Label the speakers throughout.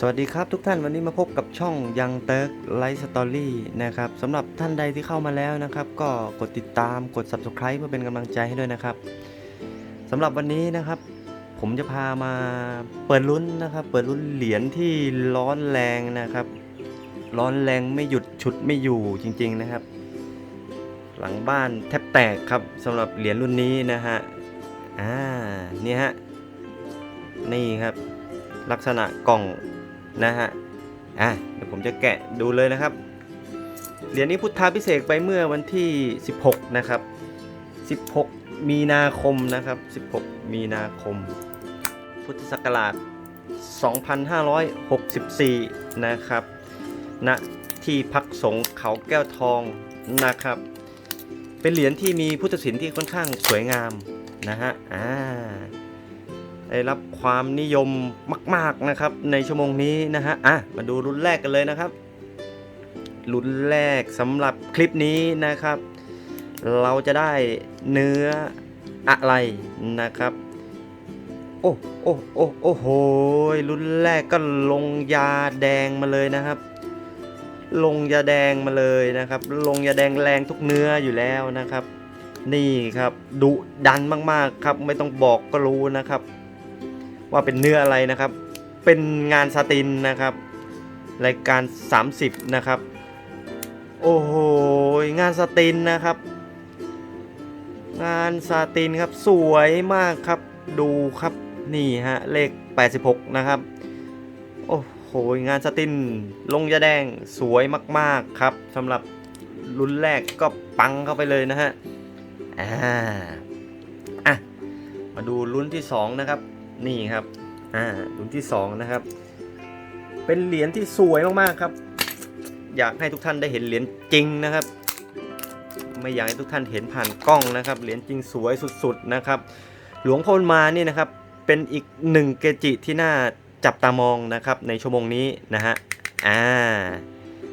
Speaker 1: สวัสดีครับทุกท่านวันนี้มาพบกับช่องยังเติร์กไลฟ์สตอรี่นะครับสำหรับท่านใดที่เข้ามาแล้วนะครับ ก็กดติดตามกด subscribe เพื่อเป็นกำลังใจให้ด้วยนะครับสำหรับวันนี้นะครับ ผมจะพามาเปิดลุ้นนะครับ เปิดลุ้นเหรียญที่ร้อนแรงนะครับ ร้อนแรงไม่หยุดฉุดไม่อยู่จริง ๆนะครับ หลังบ้านแทบแตกครับสำหรับเหรียญรุ่นนี้นะฮะอ่านี่ฮะนี่ครับ ลักษณะกล่อง นะฮะอะเดี๋ยวผมจะแกะดูเลยนะครับเหรียญนี้พุทธาพิเศษไปเมื่อวันที่ 16 นะครับ 16 มีนาคมนะครับ 16 มีนาคม พุทธศักราช 2564 นะครับณที่พักสงเขาแก้วทองนะครับ เป็นเหรียญที่มีพุทธศิลป์ที่ค่อนข้างสวยงามนะฮะ อ่า ได้รับความนิยมมาก ๆนะครับ ในชั่วโมงนี้นะฮะอะมาดูรุ่นแรกกันเลยนะครับ รุ่นแรกสำหรับคลิปนี้นะครับ เราจะได้เนื้ออะไรนะครับ โอ้โอ้โอ้โอ้โหรุ่นแรกก็ลงยาแดงมาเลยนะครับ ลงยาแดงมาเลยนะครับ ลงยาแดงแรงทุกเนื้ออยู่แล้วนะครับ นี่ครับดุดันมากๆครับ ไม่ต้องบอกก็รู้นะครับ ว่าเป็นเนื้ออะไรนะครับ เป็นงานสตินนะครับ รายการ 30 นะครับ โอ้โห งานสตินนะครับ งานสตินครับสวยมากครับ ดูครับนี่ฮะเลข 86 นะครับ โอ้โห งานสตินลงยาแดงสวยมากๆครับสำหรับรุ่นแรกก็ปังเข้าไปเลยนะฮะ อ่า อะ มาดูรุ่นที่ 2 นะครับ นี่ครับอ่ารุ่นที่2นะครับ เป็นเหรียญที่สวยมากๆครับ อยากให้ทุกท่านได้เห็นเหรียญจริงนะครับ ไม่อยากให้ทุกท่านเห็นผ่านกล้องนะครับเหรียญจริงสวยสุดๆนะครับ หลวงพ่อมานี่นะครับ เป็นอีกหนึ่งเกจิที่น่าจับตามองนะครับในชั่วโมงนี้นะฮะอ่า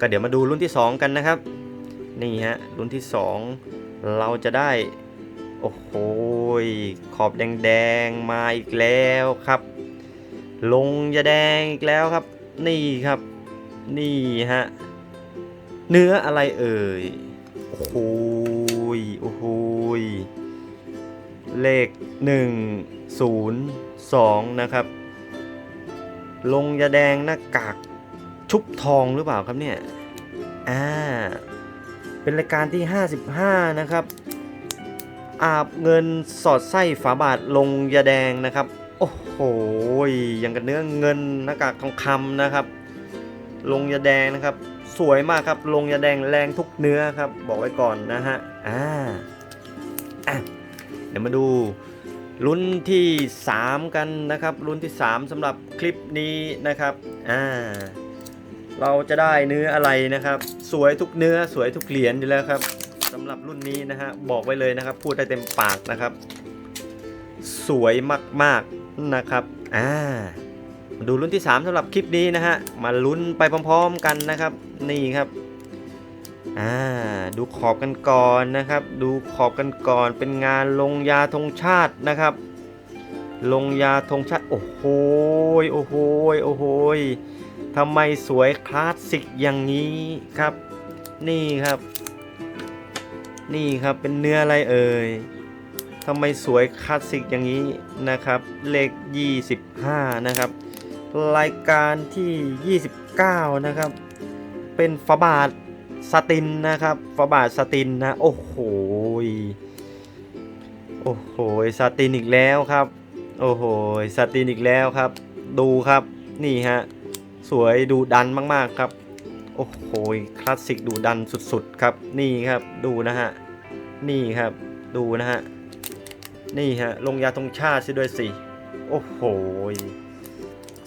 Speaker 1: ก็เดี๋ยวมาดูรุ่นที่ 2 กันนะครับ นี่ฮะรุ่นที่ 2 เราจะได้ โอ้โหขอบแดงๆมาอีกแล้วครับ ลงยาแดงอีกแล้วครับ นี่ครับ นี่ฮะ เนื้ออะไรเอ่ย โอ้โหโอ้โหเลข1 0 2นะครับ ลงยาแดงหน้ากากชุบทองหรือเปล่าครับเนี่ย อ่า เป็นรายการที่ 55 นะครับ อาบเงินสอดไส้ฝาบาทลงยาแดงนะครับ โอ้โหอย่างกับเนื้อเงินหน้ากากทองคำนะครับ ลงยาแดงนะครับ สวยมากครับลงยาแดงแรงทุกเนื้อครับ บอกไว้ก่อนนะฮะอ่าเดี๋ยวมาดูรุ่นที่ 3 กันนะครับรุ่นที่ 3สำหรับคลิปนี้นะครับอ่าเราจะได้เนื้ออะไรนะครับ สวยทุกเนื้อสวยทุกเหรียญอยู่แล้วครับ สำหรับรุ่นนี้นะฮะบอกไว้เลยนะครับ พูดได้เต็มปากนะครับ สวยมากๆนะครับอ่าดูรุ่นที่ 3สำหรับคลิปนี้นะฮะมาลุ้นไปพร้อมๆกันนะครับ นี่ครับอ่าดูขอบกันก่อนนะครับ ดูขอบกันก่อนเป็นงานลงยาธงชาตินะครับ ลงยาธงชาติโอ้โหโอ้โหโอ้โหทำไมสวยคลาสสิกอย่างนี้ครับ นี่ครับ นี่ครับเป็นเนื้ออะไรเอ่ยทำไมสวยคลาสสิกอย่างนี้นะครับ เลข 25 นะครับ รายการที่ 29 นะครับ เป็นฝาบาทสตินนะครับฝาบาทสตินนะ โอ้โหโอ้โหสตินอีกแล้วครับ โอ้โหสตินอีกแล้วครับ ดูครับนี่ฮะ สวยดูดันมาก ๆ ครับ โอ้โหคลาสสิกดูดันสุดๆครับ นี่ครับดูนะฮะ นี่ครับดูนะฮะ นี่ฮะ ลงยาธงชาติซะด้วยสิ โอ้โห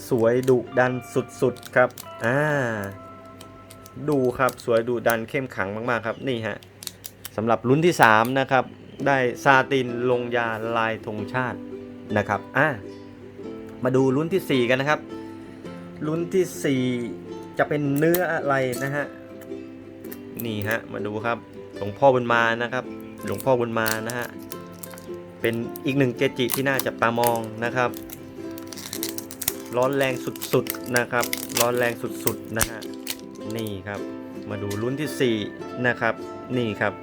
Speaker 1: สวยดุดันสุดๆครับ อ่า ดูครับสวยดุดันเข้มขังมากๆครับ นี่ฮะสำหรับรุ่นที่ 3 นะครับ ได้ซาตินลงยาลายธงชาตินะครับ อ่า มาดูรุ่นทีสี่ 4 กันนะครับรุ่นที่ 4 จะเป็นเนื้ออะไรนะฮะ นี่ฮะ มาดูครับ หลวงพ่อบุญมานะครับ หลวงพ่อบุญมานะฮะ เป็นอีกหนึ่งเกจิที่น่าจับตามองนะครับ ร้อนแรงสุดๆนะครับ ร้อนแรงสุดๆนะฮะ นี่ครับ มาดูลุ้นที่4นะครับ นี่ครับ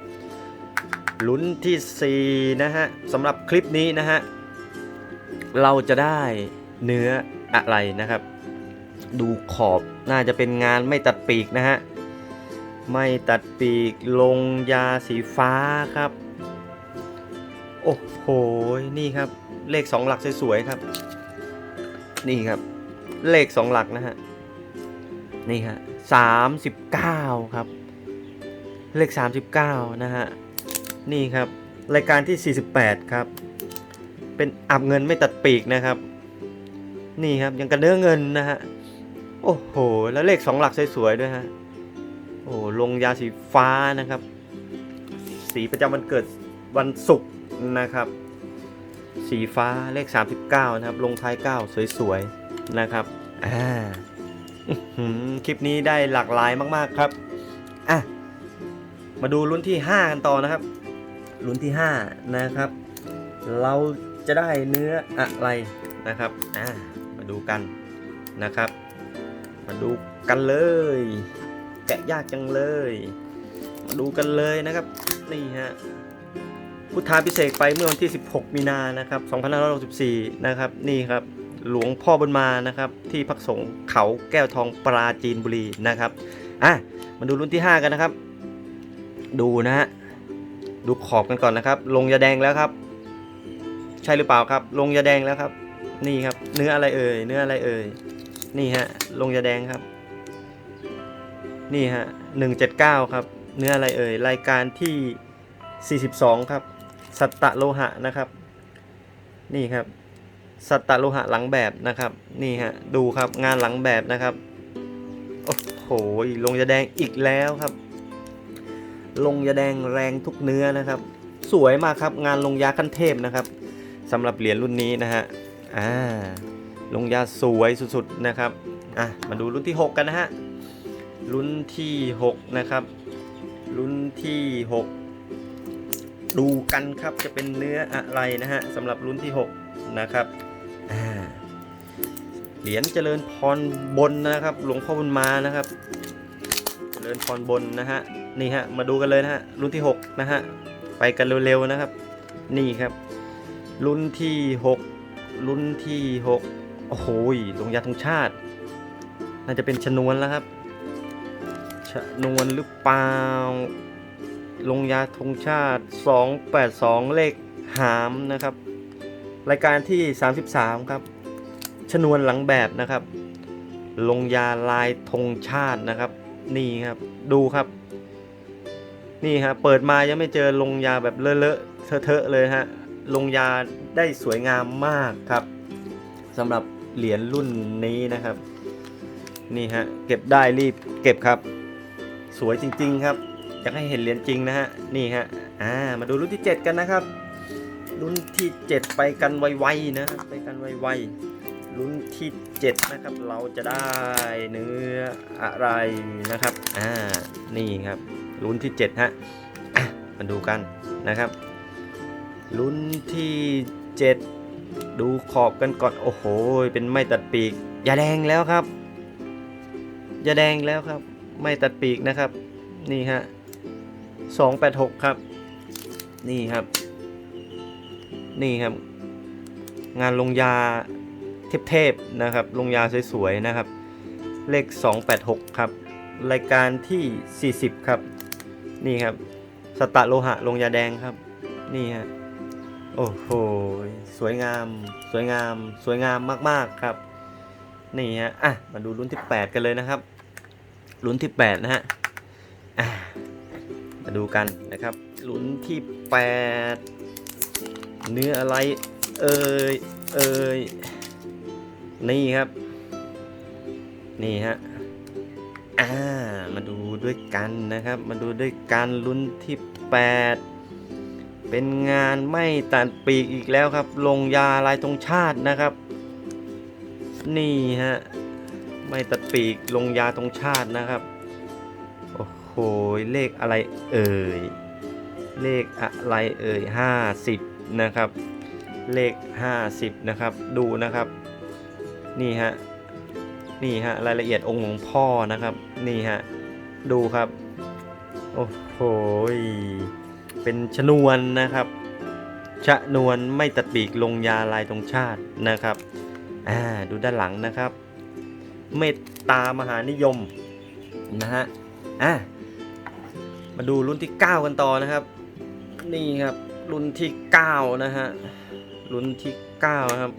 Speaker 1: ลุ้นทีสี่4นะฮะสำหรับคลิปนี้นะฮะ เราจะได้เนื้ออะไรนะครับ ดูขอบน่าจะเป็นงานไม่ตัดปีกนะฮะ ไม่ตัดปีกลงยาสีฟ้าครับ โอ้โห นี่ครับ เลขสองหลักสวยๆครับ นี่ครับ เลขสองหลักนะฮะ นี่ฮะสามสิบเก้าครับ เลขสามสิบเก้านะฮะ นี่ครับ รายการที่48ครับ เป็นอับเงินไม่ตัดปีกนะครับ นี่ครับยังกระเนื้อเงินนะฮะ โอ้โห แล้วเลขสองหลักสวยๆด้วยฮะ โอ้ลงยาสีฟ้านะครับ สีประจำวันเกิดวันศุกร์นะครับ สีฟ้าเลข 39 นะครับ ลงท้าย 9 สวยๆนะครับอ่าคลิปนี้ได้หลากหลายมากๆครับอะมาดูรุ่นที่ 5 กันต่อนะครับ รุ่นที่ 5 นะครับ เราจะได้เนื้ออะไรนะครับอ่ามาดูกันนะครับ มาดูกันเลย แกะยากจังเลย มาดูกันเลยนะครับ นี่ฮะพุทธาพิเศษไปเมื่อวันที่ 16 มีนานะครับ2564 นะครับ นี่ครับ หลวงพ่อบุญมานะครับ ที่พักสงฆ์เขาแก้วทองปราจีนบุรีนะครับ อะ มาดูรุ่นที่ 5 กันนะครับ ดูนะฮะ ดูขอบกันก่อนนะครับ ลงยาแดงแล้วครับ ใช่หรือเปล่าครับ ลงยาแดงแล้วครับ นี่ครับ เนื้ออะไรเอ่ย เนื้ออะไรเอ่ย นี่ฮะลงยาแดงครับ นี่ฮะ179ครับ เนื้ออะไรเอ่ย รายการที่42ครับ สัตตะโลหะนะครับ นี่ครับ สัตตะโลหะหลังแบบนะครับ นี่ฮะ ดูครับงานหลังแบบนะครับ โอ้โห ลงยาแดงอีกแล้วครับ ลงยาแดงแรงทุกเนื้อนะครับ สวยมากครับ งานลงยาขั้นเทพนะครับสำหรับเหรียญรุ่นนี้นะฮะ อ่า ลงยาสวยสุดๆนะครับอะมาดูรุ่นที่ 6 กันนะฮะรุ่นที่ 6 นะครับ รุ่นที่ 6 ดูกันครับจะเป็นเนื้ออะไรนะฮะสำหรับรุ่นที่ 6 นะครับอ่าเหรียญเจริญพรบนนะครับ หลวงพ่อบุญมานะครับ เจริญพรบนนะฮะนี่ฮะมาดูกันเลยนะฮะรุ่นที่ 6 นะฮะไปกันเร็วๆนะครับ นี่ครับ รุ่นที่ 6 รุ่นที่ 6 โอ้โหลงยาธงชาติ น่าจะเป็นชนวนแล้วครับ ชนวนหรือเปล่า ลงยาธงชาติ 282 เลขหามนะครับ รายการที่ 33 ครับ ชนวนหลังแบบนะครับ ลงยาลายธงชาตินะครับ นี่ครับ ดูครับนี่ฮะเปิดมายังไม่เจอลงยาแบบเลอะๆเทอะๆเลยฮะลงยาได้สวยงามมากครับสำหรับ เหรียญรุ่นนี้นะครับ นี่ฮะเก็บได้รีบเก็บครับ สวยจริง ๆ ครับ อยากให้เห็นเหรียญจริงนะฮะนี่ฮะอ่ามาดูรุ่นที่ 7 กันนะครับ รุ่นที่ 7 ไปกันไวๆนะไปกันไวๆรุ่นที่ 7 นะครับ เราจะได้เนื้ออะไรนะครับอ่านี่ครับรุ่นที่7ฮะมาดูกันนะครับ รุ่นที่ 7 ดูขอบกันก่อนโอ้โห เป็นไม่ตัดปีกยาแดงแล้วครับยาแดงแล้วครับ ไม่ตัดปีกนะครับ นี่ฮะสองแปดหกครับ นี่ครับ นี่ครับ งานลงยาเทพๆนะครับ ลงยาสวยๆนะครับ เลข 286 ครับ รายการที่ 40 ครับ นี่ครับ สตะโลหะลงยาแดงครับ นี่ฮะ โอ้โห สวยงาม สวยงาม สวยงามมาก ๆ ครับ นี่ฮะ อะ มาดูรุ่นที่ 8 กันเลยนะครับ รุ่นที่ 8 นะฮะ อะ มาดูกันนะครับลุ้นที่ 8 เนื้ออะไร เอ่ย เอ่ย นี่ครับ นี่ฮะ อ่า มาดูด้วยกันนะครับ มาดูด้วยกันลุ้นที่ 8 เป็นงานไม่ตัดปีกอีกแล้วครับ ลงยาลายธงชาตินะครับ นี่ฮะไม่ตัดปีกลงยาธงชาตินะครับ โอ้โหเลขอะไรเอ่ยเลขอะไรเอ่ยห้าสิบนะครับ เลขห้าสิบนะครับ ดูนะครับ นี่ฮะนี่ฮะรายละเอียดองค์หลวงพ่อนะครับ นี่ฮะดูครับ โอ้โห เป็นชนวนนะครับชนวนไม่ตัดปีกลงยาลายตรงชาตินะครับอ่าดูด้านหลังนะครับ เมตตามหานิยมนะฮะอะมาดูรุ่นที่ 9 กันต่อนะครับ นี่ครับรุ่นที่ 9 นะฮะรุ่นที่ 9 นะครับ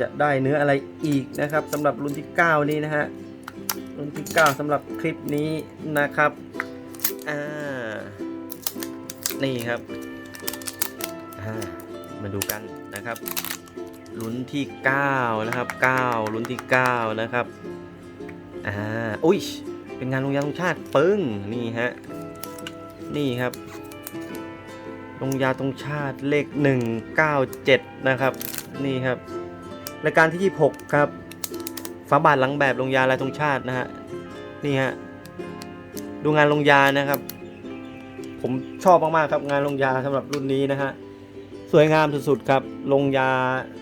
Speaker 1: จะได้เนื้ออะไรอีกนะครับสำหรับรุ่นที่ 9 นี้นะฮะรุ่นที่ 9สำหรับคลิปนี้นะครับอ่า นี่ครับมาดูกันนะครับลุ้นที่ 9 นะครับ 9ลุ้นที่ 9 นะครับอ่าอุ้ยเป็นงานลงยาลงชาติปึ้งนี่ฮะนี่ครับลงยาตรงชาติเลข 197 นะครับ นี่ครับรายการที่ 26 ครับฝาบาทหลังแบบลงยาลายตรงชาตินะฮะนี่ฮะดูงานลงยานะครับ ชอบมากๆครับงานลงยาสำหรับรุ่นนี้นะฮะสวยงามสุดๆครับลงยา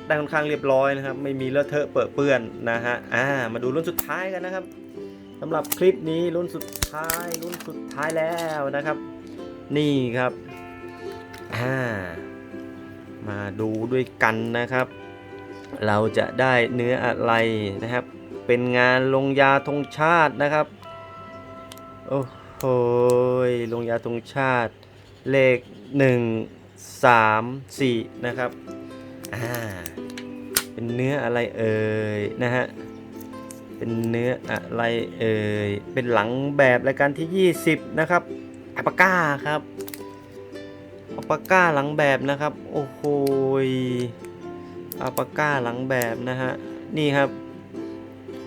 Speaker 1: ได้ค่อนข้างเรียบร้อยนะครับ ไม่มีเลอะเทอะเปื้อเปื้อนนะฮะอ่ามาดูรุ่นสุดท้ายกันนะครับสำหรับคลิปนี้รุ่นสุดท้าย รุ่นสุดท้ายแล้วนะครับ นี่ครับอ่ามาดูด้วยกันนะครับ เราจะได้เนื้ออะไรนะครับ เป็นงานลงยาธงชาตินะครับ โอ้โหลงยาธงชาติ เลข 1 3 4 นะครับ อ่า เป็นเนื้ออะไรเอ่ยนะฮะ เป็นเนื้ออะไรเอ่ย เป็นหลังแบบรายการที่ 20 นะครับอัปาก้าครับอัปาก้าหลังแบบนะครับ โอ้โหอัปาก้าหลังแบบนะฮะ นี่ครับ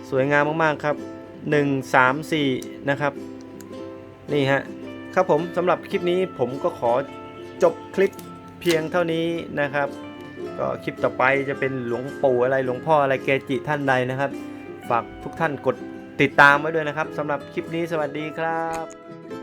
Speaker 1: สวยงามมากๆครับ 1 3 4 นะครับ นี่ฮะ ครับผมสำหรับคลิปนี้ผมก็ขอจบคลิปเพียงเท่านี้นะครับ ก็คลิปต่อไปจะเป็นหลวงปู่อะไรหลวงพ่ออะไรเกจิท่านใดนะครับ ฝากทุกท่านกดติดตามไว้ด้วยนะครับสำหรับคลิปนี้สวัสดีครับ